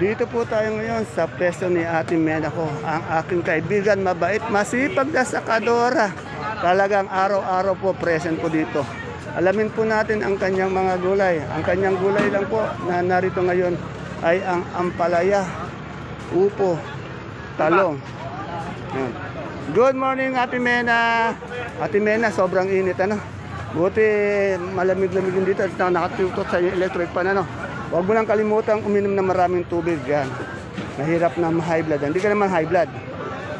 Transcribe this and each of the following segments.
Dito po tayo ngayon sa peso ni Ate Menako, ang aking kaibigan, mabait, masipag na sakadora. Talagang araw-araw po present po dito. Alamin po natin ang kanyang mga gulay. Ang kanyang gulay lang po na narito ngayon ay ang ampalaya, upo, talong. Yan. Good morning, Ate Mena. Ate Mena, sobrang init, ano? Buti malamig-lamig din dito at nakatutok sa electric pan, ano? Huwag mo lang kalimutan uminom ng maraming tubig, yan. Mahirap na ma-high blood. Hindi ka naman high blood.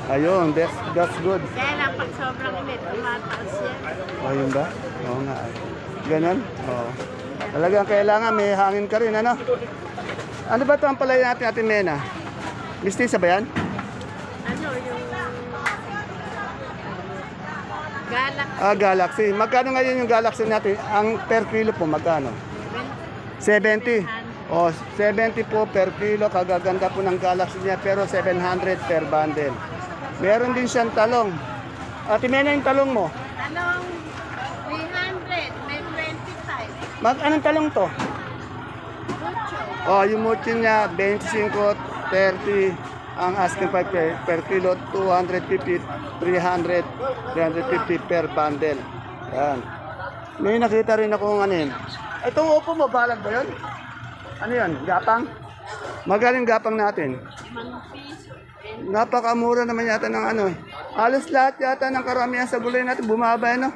Ayun, that's, that's good. Kaya lang pag sobrang init, tumataas yan. O, yun ba? Oo nga. Ganon? Oo. Talagang kailangan may hangin ka rin, ano? Ano ba ito ang palay natin, Ate Mena? Mistisa ba yan? Ano yung... Galak. Ah, Galaxy. Magkano ngayon yung Galaxy natin? Ang per kilo po, magkano? 70. O, 70 po per kilo. Kagaganda po ng Galaxy niya, pero 700 per bundle. Meron din siyang talong. Ate Mena, yung talong mo. Anong 300? May 25. Mag anong talong to? Mucho. O, yung mucho niya, 25, 30. Ang asking price per, per kilo, 250, 300, 350 per bundle. Yan. May nakita rin akong yun. Itong upo mo, balag ba yun? Ano yan? Gapang? Magaling gapang natin. Napakamura naman yata ng ano eh. Halos lahat yata ng karamihan sa gulay natin bumaba ano.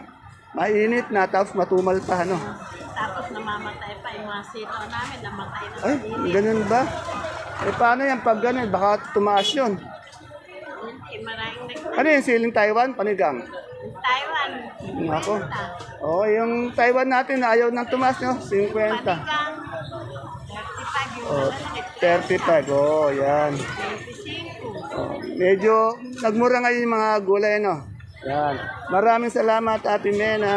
Mainit na tapos matumal pa ano. Tapos namamatay pa yung mga sito namin, namatay na Ay, ganun ba? Eh paano yan pag ganun? Baka tumaas yun. Nag... Ano yung siling Taiwan? Panigang. Taiwan. Ako. Oh, yung Taiwan natin ayaw nang tumaas no? 50. Panigang. 35 yung Oh, malalaki. 35. Oh, yan. 25. Oh, medyo nagmura ngayon yung mga gulay no. Yan. Maraming salamat Ate Mena.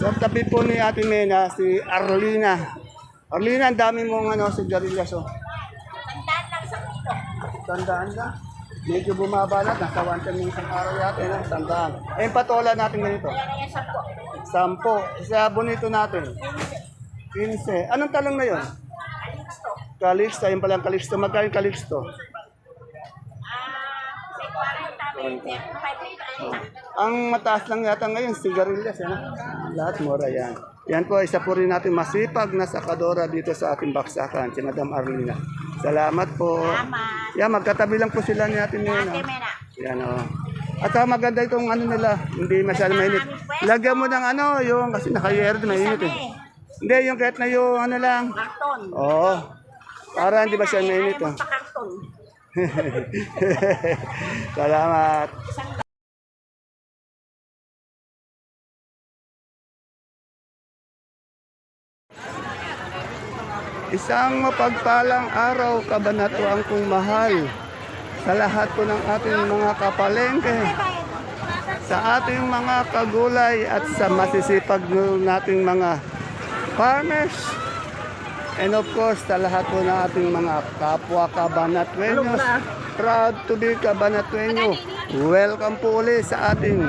Sa tabi po ni Ate Mena si Arlina. Arlina, ang dami mong ano, sigarilyas oh. Tandaan lang sa kilo. Tandaan na. Medyo bumaba na. Nasa 110 yung isang araw yata. Eh, no? tandaan. Eh, patola natin ganito. Kaya sa po. Sampo. Sa bonito natin. 15. Anong talong na yun? Calixto. Yung palang Calixto. Magkano yung Calixto? Ah, may 40 25 Ang mataas lang yata ngayon, sigarilyas. Ano? Lahat mura yan. Yan po, isa po rin natin masipag na sakadora dito sa ating baksakan, si Madam Arlina. Salamat po. Salamat. Yan, magkatabi lang po sila ni Ate Mena. Ate Mena. Yan o. At saka maganda itong ano nila, hindi masyado mainit. Lagyan mo ng ano, yung kasi nakayero din mainit eh. Hindi, yung kahit na yung ano lang. Karton. Oo. Para hindi ba siya mainit oh. Karton. Salamat. Isang mapagpalang araw, kabanatuan kong mahal sa lahat po ng ating mga kapalengke, sa ating mga kagulay at sa masisipag nating mga farmers. And of course, sa lahat po ng ating mga kapwa kabanatuenyos, proud to be kabanatuenyo. Welcome po ulit sa ating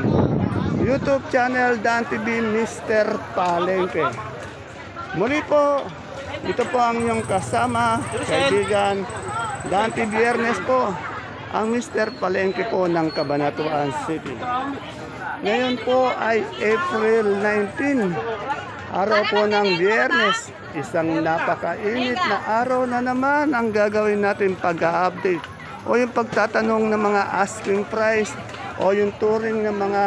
YouTube channel Dan TV Mr. Palengke. Muli po, ito po ang inyong kasama, kaibigan, Dante Biernes po, ang Mr. Palengke po ng Cabanatuan City. Ngayon po ay April 19, araw po ng Biyernes. Isang napakainit na araw na naman ang gagawin natin pag-update o yung pagtatanong ng mga asking price o yung touring ng mga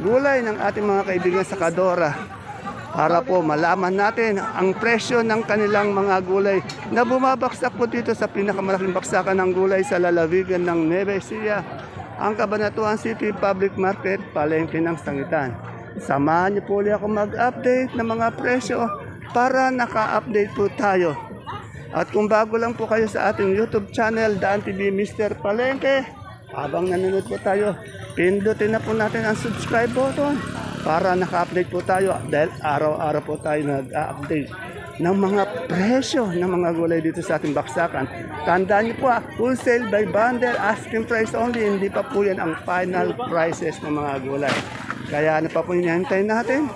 gulay ng ating mga kaibigan sa Kadora para po malaman natin ang presyo ng kanilang mga gulay na bumabaksak po dito sa pinakamalaking baksakan ng gulay sa lalawigan ng Nueva Ecija, ang Cabanatuan City Public Market, palengke ng Sangitan. Samahan niyo po ulit ako mag-update ng mga presyo para naka-update po tayo. At kung bago lang po kayo sa ating YouTube channel, Daan TV Mr. Palengke, habang nanonood po tayo, pindutin na po natin ang subscribe button para naka-update po tayo dahil araw-araw po tayo nag-update ng mga presyo ng mga gulay dito sa ating baksakan. Tandaan niyo po, ah, wholesale by bundle, asking price only, hindi pa po yan ang final prices ng mga gulay. Kaya ano pa po hinihintay natin?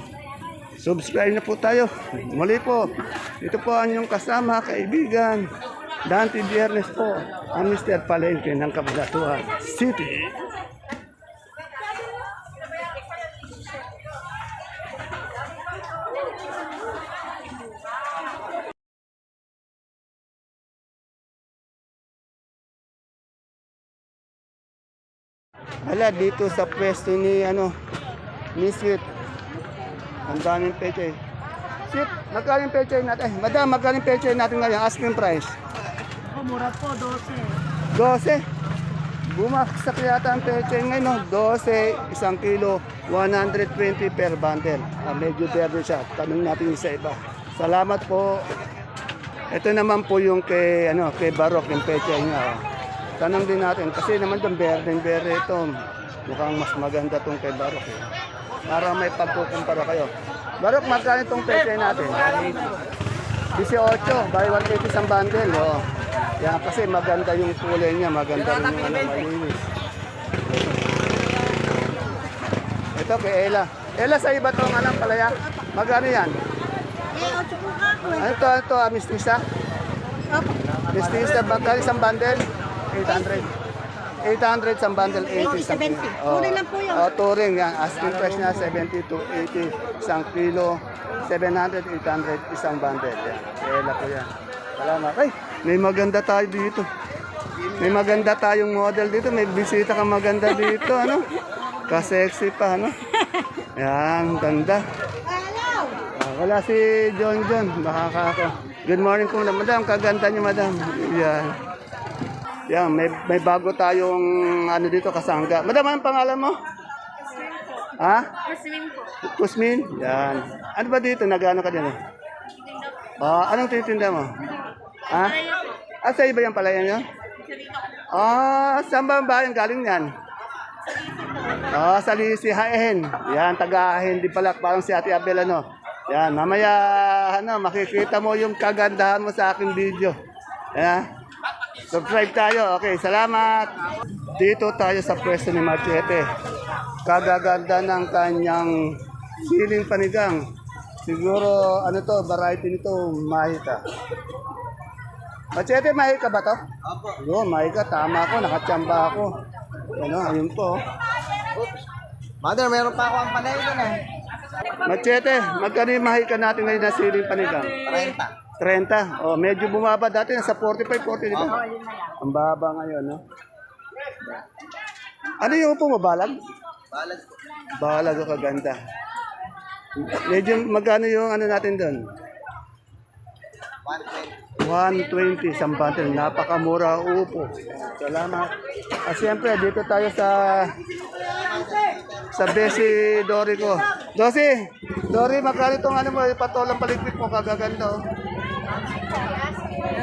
Subscribe na po tayo. Muli po, ito po ang inyong kasama, kaibigan. Dante Biernes po, ang Mr. Palengke ng Cabanatuan City. Hala, dito sa pwesto ni ano, Sweet. Ang daming peche. Sweet, magkano yung peche natin? Eh, madam, magkano yung peche natin ngayon? Asking price. Ako, mura po, 12. 12. Bumaksak yata ang peche ngayon, no? 12, isang kilo, 120 per bundle. Ah, medyo verde siya. Tanong natin yung sa iba. Salamat po. Ito naman po yung kay, ano, kay Barok, yung peche niya. oh. Tanong din natin, kasi naman itong verde, verde ito. Mukhang mas maganda itong kay Barok. Eh. Para may pagkukumpara kayo. Barok, magkano itong peche natin? 18, buy 180 isang bundle. Oh. Yan, kasi maganda yung kulay niya, maganda rin yung ano, malinis. Ito kay Ella. Ella, sa iba itong anong palaya? Magkano yan? Eh, 8 po ka ako. Ano to, ano to, ah, mistisa? Mistisa, magkano isang bundle? 800. 800 isang bundle, 80 isang 70. Turing lang po yun. Oh, touring yan. Asking price niya, 70 to 80 isang kilo. 700, 800 isang bundle. Yan. Ella po yan. Salamat. Ay, may maganda tayo dito. May maganda tayong model dito. May bisita ka maganda dito, ano? Ka-sexy pa, ano? Yan, ganda. Ah, wala si John John. Baka ako. Good morning po, madam. Kaganda niyo, madam. Yan. Yan, may, may bago tayong ano dito, kasangga. Madam, anong pangalan mo? Ha? Jasmine po. Kusmin? Yan. Ano ba dito? Nagano ka din? eh? Ah, anong titinda mo? Ha? Ah, sa iba yung palayan nyo? Ah, saan ba ang bayan galing yan? Ah, sa Lisihain. Yan, taga-Hain di pala. Parang si Ate Abel, ano. Yan, mamaya, ano, makikita mo yung kagandahan mo sa aking video. Yan. Subscribe tayo. Okay, salamat. Dito tayo sa pwesto ni Machete. Kagaganda ng kanyang siling panigang. Siguro, ano to, variety nito, mahika. Machete, mahika ba to? Opo. Yun, mahika. Tama ako, nakachamba ako. Ano, ayun po. Mother, meron pa ako ang panay doon eh. Machete, magkano yung mahika natin ngayon na siling panigang? 30. 30. Oh, medyo bumaba dati nasa 45, 40, di ba? Ang baba ngayon, no? Ano yung upo mo, balag? Balag ko. Balag o kaganda. Medyo magkano yung ano natin doon? 120. 120 isang bundle. Napakamura upo. Salamat. At siyempre, dito tayo sa sa Besi Dory ko. Dosi, Dory, magkano itong ano mo, patolang paligpit mo, kagaganda. oh.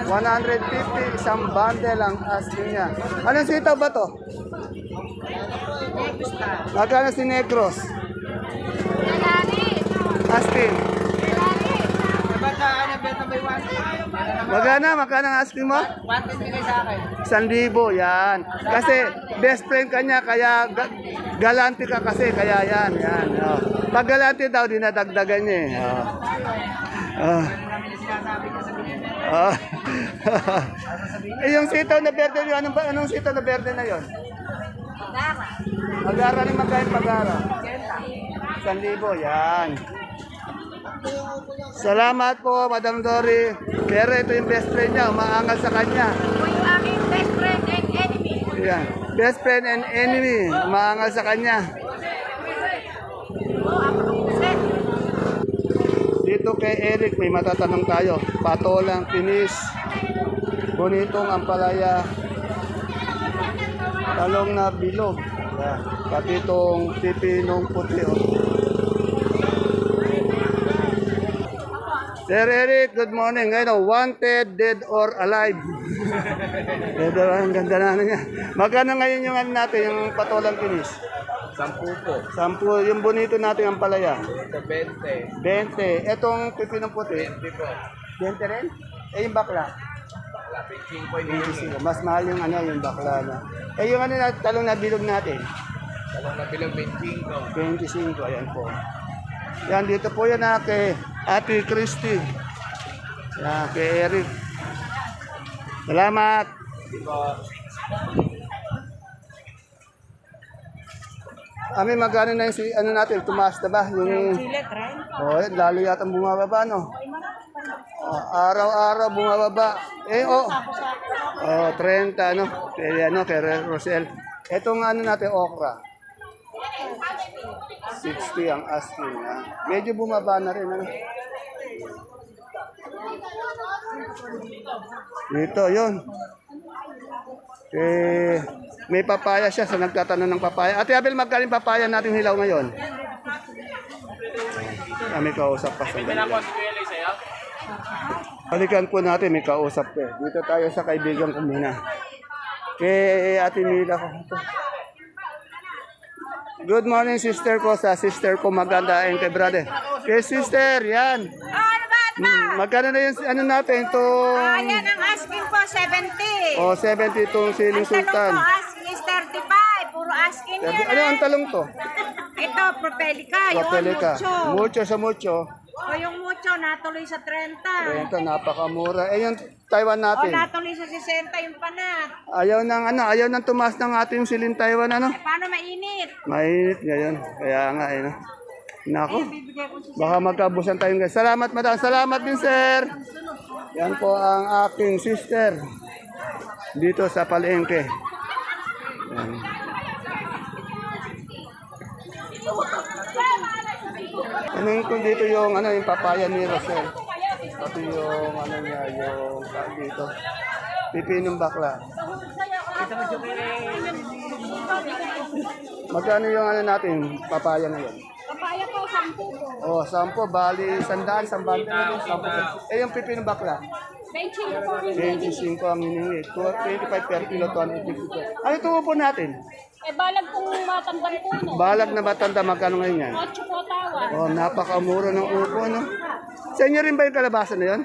150 isang bundle ang asking niya. Anong sitaw ba to? Magkano si Negros? Asking. Sa beta by 1? Magkano? Magkano ang asking mo? 120 kayo sa akin. San libo, yan. Kasi best friend ka niya, kaya ga- galante ka kasi, kaya yan. yan oh. Pag galante daw, dinadagdagan niya eh. Oh. Ah. Ah. eh, yung sitaw na berde, yung anong, anong sitaw na berde na yon? Magara rin magkain magara. San libo, yan. Salamat po, Madam Dory. Pero ito yung best friend niya, umaangal sa kanya. yung aking best friend and enemy. Yan. Best friend and enemy, umaangal sa kanya. Set. Dito kay Eric, may matatanong tayo. Patolang, pinis, bonitong ampalaya, talong na bilog. Yan. Pati itong pipinong puti. Oh. Sir Eric, good morning. Ngayon, oh, wanted, dead or alive. dead or ang ganda na niya. Magkano ngayon yung ano natin, yung patolang pinis? 10 po. Sampu, yung bonito natin ang palaya. Ito 20. 20. Etong pipinong puti. 20 po. 20 rin? Eh, yung bakla. Wala, 15 po yung 25. Mas mahal yung ano, yung bakla na. Eh, yung ano na, talong na bilog natin. Talong na bilang 25. 25. Ayan po. Yan, dito po yan ha, kay Ate Christy. Yan, kay Eric. Salamat. Ami, magkano na yung si, ano natin, tumaas na ba? Yung, oh, yan, lalo yata bumababa, no? Oh, araw-araw bumababa. Eh, oh, oh 30, ano? Kaya, ano, kay Rosel. Etong ano natin, okra. 60 ang asking. Ah. Medyo bumaba na rin. Ano? Dito, yun. Eh, may papaya siya sa nagtatanong ng papaya. Ate Abel, magkaling papaya natin hilaw ngayon? Kami kausap pa sa Balikan po natin, may kausap eh. Dito tayo sa kaibigan ko muna. Kay Ate Mila ko. Good morning, sister ko. Sa sister ko maganda and kay brother. Kay sister, yan. Oh, ano? Ano? Hmm, Magkano na yung ano natin itong... Ayan ang asking po, 70. Oh, 70 itong siling ang sultan. po, asking is 35. Puro asking Sabi, yan. ano ang talong to? Ito, propelica. Yung Papelika. mucho. Mucho sa mucho. O yung mucho, natuloy sa 30. Ito, napakamura. Eh, yung Taiwan O natin. natuloy sa 60 yung panat. Ayaw ng ano, ayaw ng tumaas ng ating siling Taiwan ano. Eh, paano mainit? Mainit ngayon. Kaya nga, eh, no? Nako. Bibigay ko si Baka magkabusan tayo guys. Salamat madam. Salamat din sir. Yan po ang aking sister. Dito sa palengke. Yan. Ano yung kung dito yung ano yung papaya ni Rosel. Pati yung ano niya yung tawag dito. Pipinong bakla. Magkano yung ano natin papaya ngayon? Papaya po, 10 po. Oh, sampo, bali, sandaan, sambante na sampo. Eh, yung pipino bakla? 25 po. 25 ang hiningi. 25 per kilo, 250 per. Ano ito po natin? Eh, balag kung matandang po, no? Balag na batanda, magkano ngayon yan? 8 po tawa. Oh, napakamura ng upo, no? Sa inyo rin ba yung kalabasa na yun?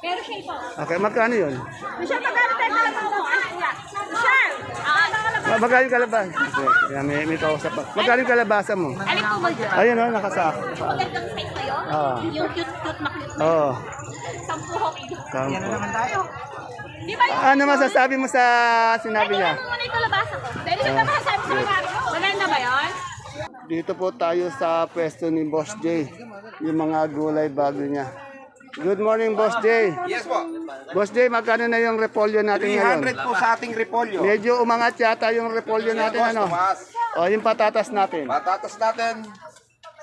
Pero siya po. Okay, magkano yun? Michelle, magkano tayo kalabang mo? Michelle! Ah, Ah, magkano yung kalabasa? Okay, yeah, may, may kausap pa. Magkano yung kalabasa mo? Alin po ba dyan? Ayun, oh, nakasako. Magandang size na yun? Ah. Yung cute-cute na cute. Oo, oh, Sampu ho. sampo. tayo. Di ba yung Ano masasabi mo sa sinabi niya? ano muna yung kalabasa ko? Maganda ba yun? Dito po tayo sa pwesto ni Boss J. Yung mga gulay bago niya. Good morning, Boss J. Yes po. Boss J, magkano na yung repolyo natin ngayon? 300 po sa ating repolyo. Medyo umangat yata yung repolyo natin, Boss, ano? tumaas. O, yung patatas natin. Patatas natin,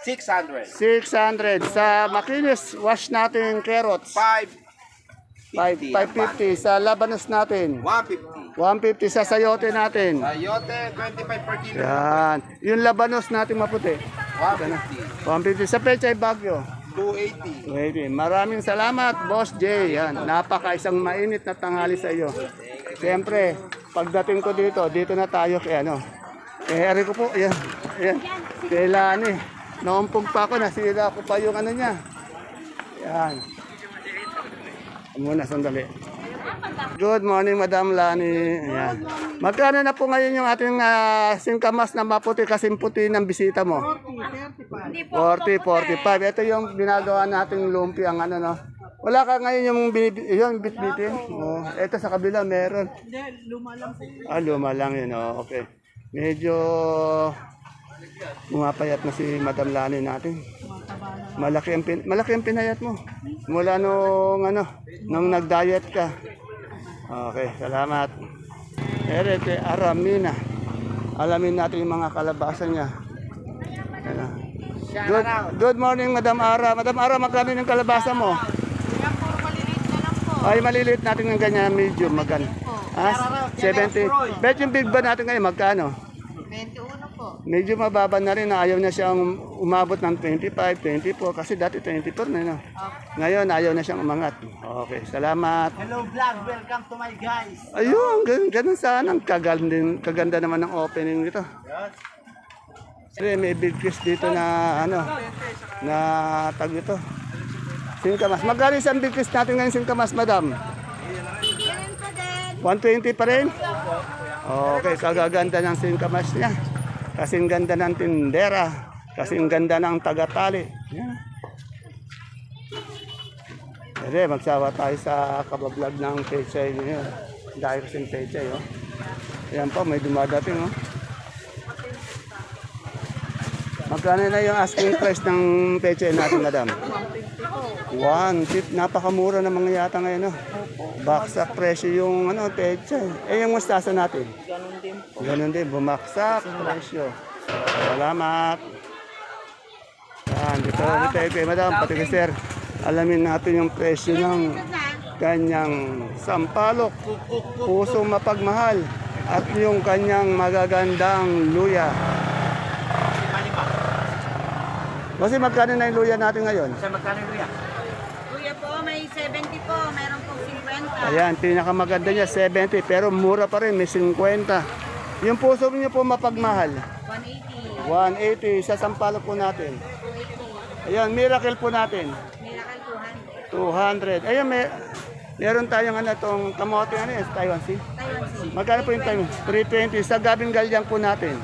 600. 600. Sa makinis, wash natin carrots. 5, 5, 550. Sa labanos natin. 150. 150 sa sayote natin. Sayote, 25 per kilo. Yan. Yung labanos natin maputi. 150. 150 sa pechay bagyo. 280. Pwede. Maraming salamat, Boss J. Yan, napaka isang mainit na tanghali sa iyo. Siyempre, pagdating ko dito, dito na tayo kay ano. Eh, ari ko po, yan. Yan. Kay Lani. Naumpog pa ako, nasira ko pa yung ano niya. Yan. Muna, sandali. Good morning, Madam Lani. Yan. Magkano na po ngayon yung ating ah, singkamas na maputi kasing puti ng bisita mo? 40, 45. Ito yung ginagawa nating lumpi ang ano no. Wala ka ngayon yung binib- yung bitbitin. Oh, ito sa kabila meron. luma lang. Ah, luma lang yun. Oh, okay. Medyo Pumapayat na si Madam Lani natin. Malaki ang, pin- malaki ang pinayat mo. Mula nung ano, nung nag-diet ka. Okay, salamat. Erete Aramina. Alamin natin yung mga kalabasa niya. Ano. Good, good morning, Madam Ara. Madam Ara, magkano yung kalabasa mo? Ay, maliliit natin ng ganyan, medium, magkano? Ah, 70. Bet yung big ba natin ngayon, magkano? 21 po. Medyo mababa na rin na ayaw na siyang umabot ng 25, 24 kasi dati 24 na no. Ngayon ayaw na siyang umangat. Okay, salamat. Hello vlog, welcome to my guys. Ayun, ganun, ganun sana. Ang Kaganda, kaganda naman ng opening nito. Kasi may big kiss dito na ano, na tag ito. Singkamas. Magkano isang big kiss natin ngayon singkamas, madam? Yan po din. 120 pa rin? Okay, kagaganda ng singkamas niya. Kasing ganda ng tindera. Kasi ang ganda ng tagatali. Yan. Pwede, magsawa tayo sa kabablog ng pechay. Dahil kasing pechay, oh. Ayan po, may dumadating, oh. Magkano na yung asking price ng pechay natin, madam? 150. Napakamura na mga yata ngayon, oh. Baksak presyo yung ano, pechay. Eh, yung mustasa natin? Ganun din po. Ganun din, bumaksak presyo. Salamat. Yan, dito ulit tayo kay madam, pati kay sir. Alamin natin yung presyo ng kanyang sampalok, pusong mapagmahal, at yung kanyang magagandang luya. Kasi magkano na yung luya natin ngayon? Sa magkano luya? Kuya po, may 70 po, meron po 50. Ayan, pinakamaganda niya, 70, pero mura pa rin, may 50. Yung puso niyo po mapagmahal, 180, 180 sa sampalok po natin. Ayan, miracle po natin. Miracle 200. 200. Ayun, may, meron tayong ano, tong kamote, ano yun, Taiwan Sea. Taiwan Sea. Magkano po yung Taiwan? 320. Sa gabing galyang po natin.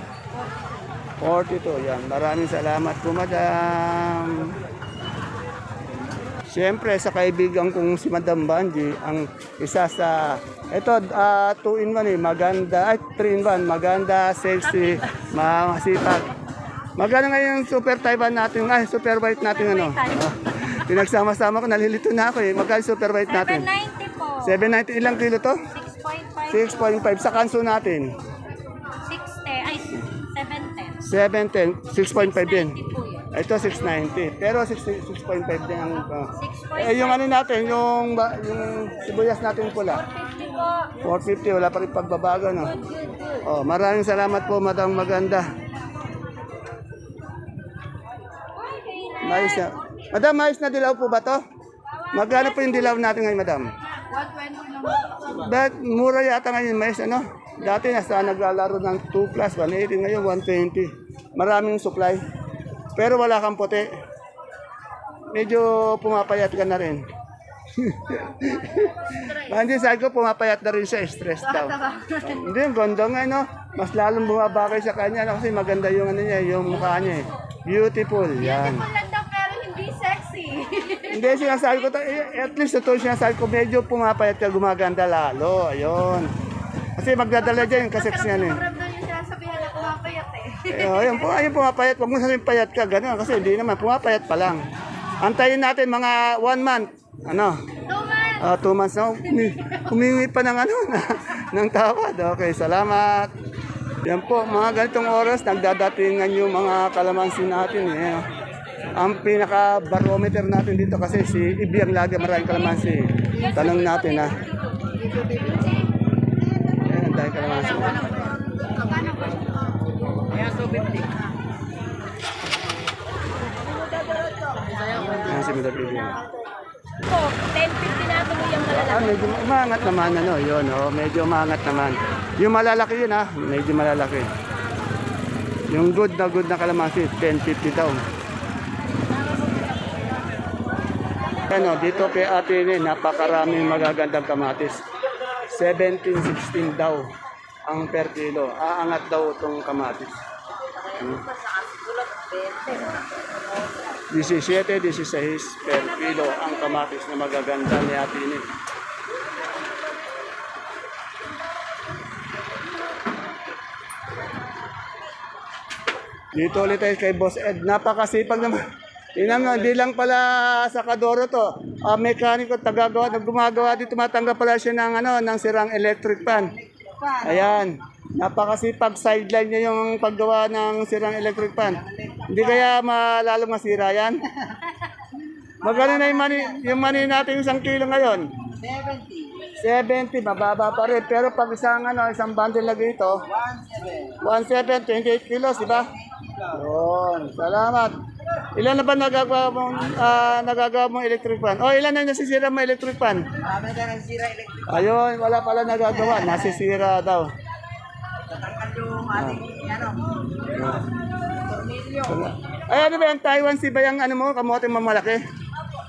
42. Yan. Maraming salamat po, madam. Siyempre, sa kaibigan kong si Madam Banji, ang isa sa, ito, 2 in 1 eh, maganda, ay 3 in 1, maganda, sexy, masipag. Magkano ngayon yung super Taiwan natin, ay super white natin ano? Oh, pinagsama-sama ko, nalilito na ako eh. Magkano super white natin? 790 po. 790, ilang kilo to? 6.5. 6.5 sa kanso natin. 60. Ay, 710. 710, 6.5 din. 90 po yun. Ito 690. Pero 6 6.5 din ang uh, 6.5. Eh yung ano natin, yung yung sibuyas natin pula. 50 po. 450 wala pa rin pagbabago no. Oh, maraming salamat po, Madam Maganda. Mais na. Madam, mais na dilaw po ba to? Magkano po yung dilaw natin ngayon, Madam? 120 naman. But mura yata ngayon mais ano? Dati nasa naglalaro ng 2 plus, 180, ngayon 120. Maraming supply. Pero wala kang puti. Medyo pumapayat ka na rin. Hindi, sabi ko pumapayat na rin siya, stress daw. Hindi, ang ganda nga, no? Mas lalong bumabakay sa kanya, no? Kasi maganda yung ano niya, yung mukha niya, eh. Beautiful, yan. Lang daw pero hindi sexy. Hindi, sinasabi ko, eh, at least ito sinasabi ko, medyo pumapayat ka, gumaganda lalo. Ayun. Kasi magdadala dyan, kasi kasi ano eh. Eh. Oh, ayun po, ayun pumapayat. Huwag mo sabihin payat ka, gano'n. Kasi hindi naman, pumapayat pa lang. Antayin natin mga one month. Ano? Two months. Ah, two months na. Humi- Humingi pa ng ano, na, ng tawad. Okay, salamat. Yan po, mga ganitong oras, nagdadatingan yung mga kalamansi natin. Eh. Ang pinaka-barometer natin dito kasi si Ibiang lagi maraming kalamansi. Tanong natin ha. Ayan, ang daming kalamansi. Kaya so 50. Ayan si Mr. Ibiang. Po, 10.50 na tuloy yung malalaki. Ah, medyo umangat naman ano, yun, oh, medyo umangat naman. Yung malalaki yun ha, medyo malalaki. Yung good na good na kalamansi, 10.50 daw. Ano, dito kay ate ni, napakaraming magagandang kamatis. 17, 16 daw ang per kilo. Aangat daw itong kamatis. Hmm. 17, 16 per kilo ang kamatis na magaganda ni ate ni. Dito ulit tayo kay Boss Ed. Napakasipag naman. Tingnan mo, hindi lang pala sa Kadoro to. Ah, mekaniko, tagagawa, gumagawa dito, tumatanggap pala siya ng, ano, ng sirang electric fan. Ayan. Napakasipag sideline niya yung paggawa ng sirang electric fan. Hindi kaya malalong masira yan? Magkano na yung money, yung money natin isang kilo ngayon? 70. 70, mababa pa rin. Pero pag isang, ano, isang bundle lagi ito, 17, 28 kilos, di ba? Yun, salamat. Ilan na ba nagagawa mong, ah, nagagawa mong electric fan? O, ilan na nasisira mo electric fan? Na. Ayun, wala pala nagagawa. Nasisira daw. Tatangkad yung ating, ano, tornilyo. Ay, ano ba yung Taiwan Sea ba yung ano mo, kamote mo malaki?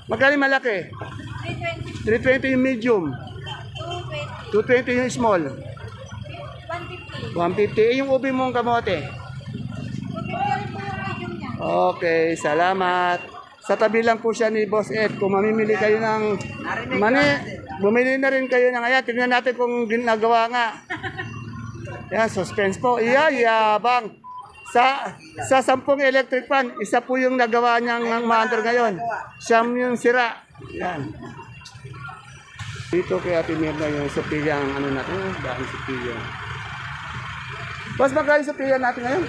Magkano malaki? 320 yung medium. 220 yung small. 150. 150. Eh, yung ubi mong kamote. 250 po yung medium niya. Okay, salamat. Sa tabi lang po siya ni Boss Ed. Kung mamimili kayo ng mani, bumili na rin kayo ng ayan. Tignan natin kung ginagawa nga. Yan, suspense po. Iya, yabang. Sa sa sampung electric fan, isa po yung nagawa niyang ng maandar ngayon. Siyam yung sira. Yan. Dito kay Ate Mirna yung Sophia ang ano natin, oh, dahil Sophia. Boss, magkano yung Sophia natin ngayon?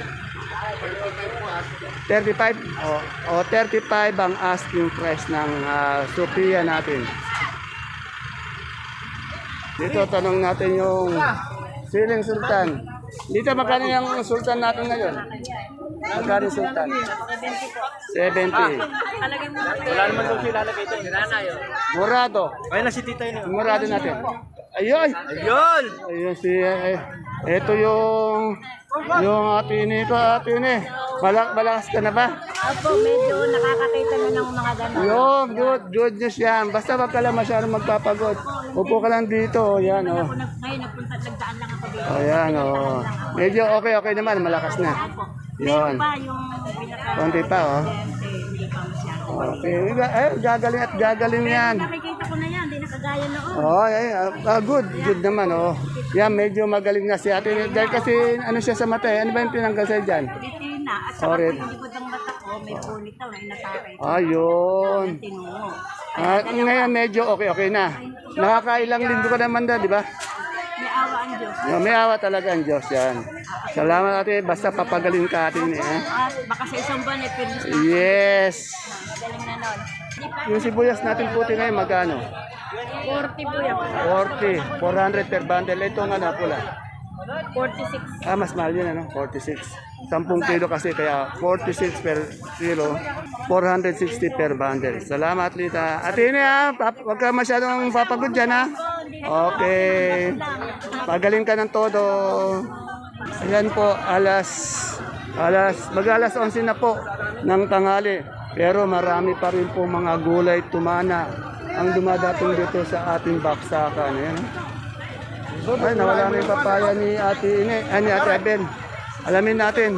35 o, o 35 ang asking price ng ah, Sophia natin. Dito tanong natin yung siling sultan. Dito magkano yung sultan natin ngayon? Magkano yung sultan? 70. Wala naman daw siya lalagay ito. Murado. Ayun na si Tita yun. Murado natin. Ayun! Ayun! Ayun si eh, ito yung yung ate ni ko ate ni. Balak balakas ka na ba? Opo, medyo nakakakita na ng mga gano'n. Yun, good, good news yan. Basta wag ka lang masyadong magpapagod. Upo ka lang dito, yan oh. Ngayon, dito. Oh, oh. Medyo okay okay naman, malakas na. Yun. Konti pa oh. Okay, eh, gagaling at gagaling yan. Nakikita ko na yan, hindi nakagaya noon. Oh, ay, ah, good, good naman oh. Yan, medyo magaling na si ate. Dahil kasi ano siya sa mata eh. Ano ba yung tinanggal sa'yo dyan? Dito yun na. At saka Sorry. po yung likod ng mata ko, may punit daw na inatake. Ayun. Ah, ngayon medyo okay-okay na. Nakakailang linggo ka naman da, di ba? May awa ang Diyos. Yung May awa talaga ang Diyos yan. Salamat ate, basta papagaling ka atin eh. At baka sa isang buwan, eh, pilis na. Yes! Galing na nun. Yung sibuyas natin puti ngayon, magkano? 40 po yan. 40, 400 per bundle. Ito nga na pula. 46. Ah, mas mahal yun ano, 46. 10 kilo kasi, kaya 46 per kilo, 460 per bundle. Salamat, Lita. Ate ini ha, pap- huwag ka masyadong papagod dyan ha. Okay. Pagaling ka ng todo. Ayan po, alas, alas, mag alas 11 na po ng tanghali. Pero marami pa rin po mga gulay tumana ang dumadating dito sa ating baksakan. Ayan. Ay, nawala na yung papaya ni Ate Ine, ah, ni Ate Abel. Alamin natin.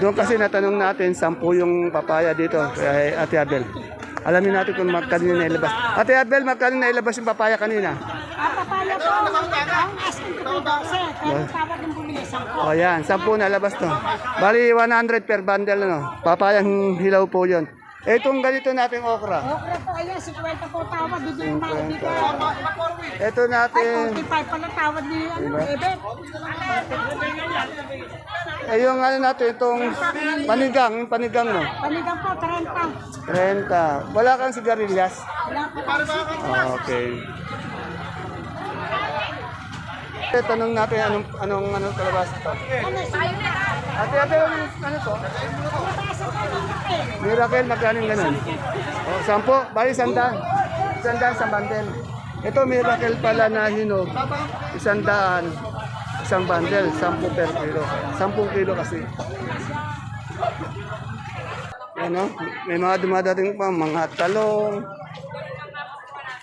Doon kasi natanong natin, sampu yung papaya dito kay Ate Abel. Alamin natin kung magkano yung nailabas. Ate Abel, magkano nailabas yung papaya kanina? Ah, papaya po. Ang asking ko po 12. Pero tawag ng bumili, 10. O yan, sampu nalabas to. Bali, 100 per bundle, ano? Papayang hilaw po yun. Itong ganito nating okra. Okra po, ayan, 50 po tawad. Dito yung mga dito. Ito Ay, natin, 45 pala tawad ni ano, Ebet. eh yung ano natin, itong panigang, yung panigang no. Panigang po, 30. 30. Wala kang sigarilyas? Wala po kasi. Okay. Eh, tanong natin anong anong anong kalabasa to. Ate, ate, ano, ano to? Miracle, magkano yung ganun? O, sampo, bali sandaan. Sandaan sa bandel. Ito, miracle pala na hinog. Isandaan. Isang bandel, sampu per kilo. Sampung kilo kasi. Ano? May mga dumadating pa, mga talong,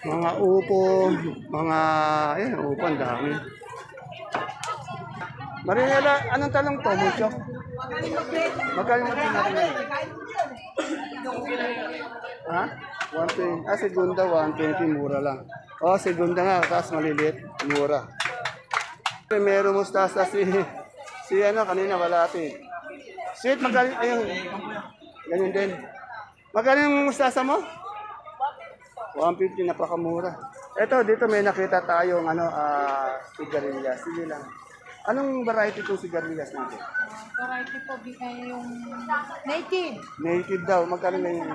mga upo, mga, ayun, upo, ang dami. Marinela, anong talong to, Mucho? Magkano mo ngayon? Ha? 120. Ah, segunda, 120, mura lang. Oh, segunda nga, tapos maliliit, mura. Primero mustasa si, si ano, kanina wala ate. Sweet, magkano, ayun, ganyan din. Magkano yung mustasa mo? 150, napakamura. Ito, dito may nakita tayong ano, ah, sigarilyas. Sige lang. Anong variety itong sigarilyas natin? Variety po, bigay yung native. Native daw. Magkano na yung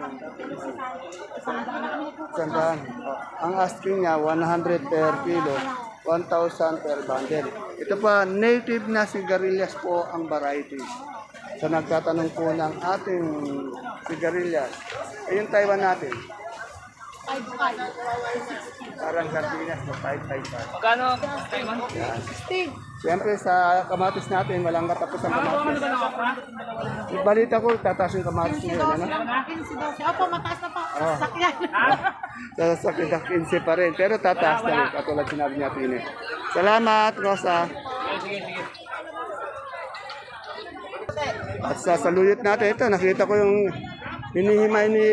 Sandaan. Oh, ang asking niya, 100 per kilo, 1,000 per bundle. Ito pa, native na sigarilyas po ang variety. Sa nagtatanong po ng ating sigarilyas, eh yung Taiwan natin, 5-5. parang sardinas po, 555. Magkano? Siyempre sa kamatis natin, walang katapos ang kamatis. Balita ko, tataas yung kamatis ngayon, ano? 15-12. Opo, mataas na po. Oh. Sakyan. Sa sakit na 15 pa rin. Pero tataas na rin, katulad sinabi niya Tine. Salamat, Rosa. At sa saluyot natin, ito, nakita ko yung hinihimay ni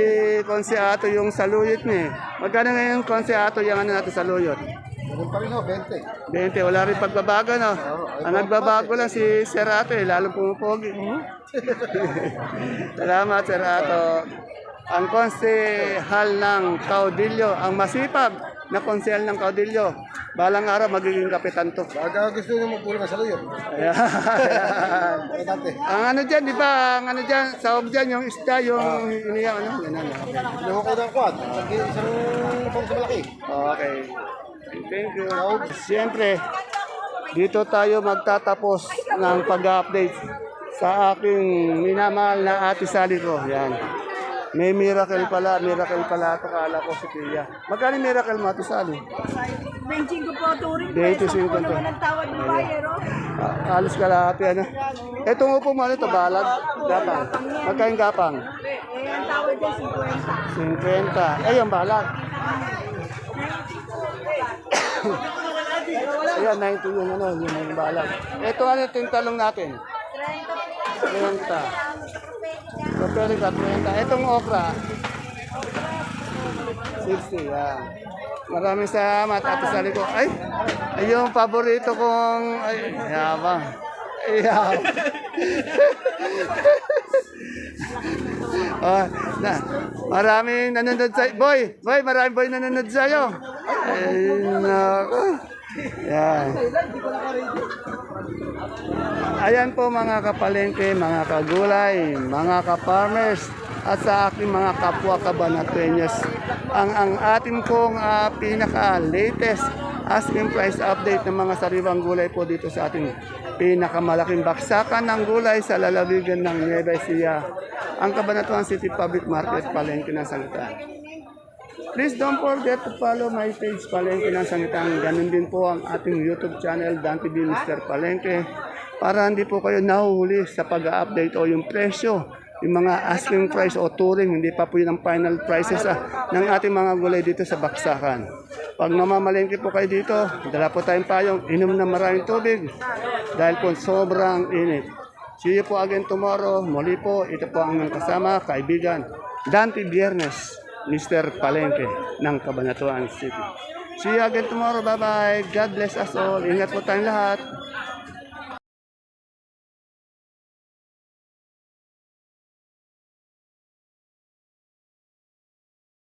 Konseato yung saluyot niya. eh. Magkano ngayon Konseato yung ano natin saluyot? Ganun pa rin ho, 20. 20, wala rin pagbabago, no? Ang nagbabago lang si Serato, eh, lalo pumupogi. Salamat, Serato. Ang konsehal ng Caudillo, ang masipag na konsehal ng Caudillo. Balang araw, magiging kapitan to. Baga gusto nyo magpulong sa luyo. Ang ano dyan, di ba? Ang ano dyan, sahog dyan, yung isda, yung iniyak, ano? Ganun, no? Nakuha ko. Isang pang sa malaki. Okay. Thank you. Siyempre, dito tayo magtatapos ng pag-update sa aking minamahal na ate Sally ko. Yan. May miracle pala, miracle pala ito. Kala ko si Tia. Magkano yung miracle mo, ate Sally? 25 po turing. 25 Peso po naman ang tawad ng buyer, oh. Ah, alis ka lahat ano? Itong upo mo, ano ito? Balag? Gapang. Magkano yung gapang? Eh, ang tawad dyan, 50. 50. Eh, yung balag. Ayan, 90 yung ano, yung mga balag. Ito ano yung talong natin? 30. So, pwede ka 30. Itong okra? 60, yan. Maraming salamat, Ate Sally ko. Ay, ay, yung paborito kong, ay, yabang. Yabang. Ah, na, maraming nanonood sa Boy, boy, maraming boy nanonood sa iyo. Ay, nako. Yan. Ayan po mga kapalengke, mga kagulay, mga kaparmers, at sa aking mga kapwa kabanatuenyos. Ang, ang atin pong ah, pinaka-latest asking price update ng mga sariwang gulay po dito sa ating pinakamalaking baksakan ng gulay sa lalawigan ng Nueva Ecija, ang Cabanatuan City Public Market, Palengke ng Sangitan. Please don't forget to follow my page Palengke ng Sangitan. Ganun din po ang ating YouTube channel, Dan TV Mr. Palengke. Para hindi po kayo nahuhuli sa pag-update o yung presyo, yung mga asking price o touring, hindi pa po yun ang final prices ah, ng ating mga gulay dito sa Baksakan. Pag namamalengke po kayo dito, dala po tayong payong, inom na maraming tubig dahil po sobrang init. See you po again tomorrow. Muli po, ito po ang kasama, kaibigan, Dante Biernes, Mr. Palengke ng Cabanatuan City. See you again tomorrow. Bye-bye. God bless us all. Ingat po tayong lahat.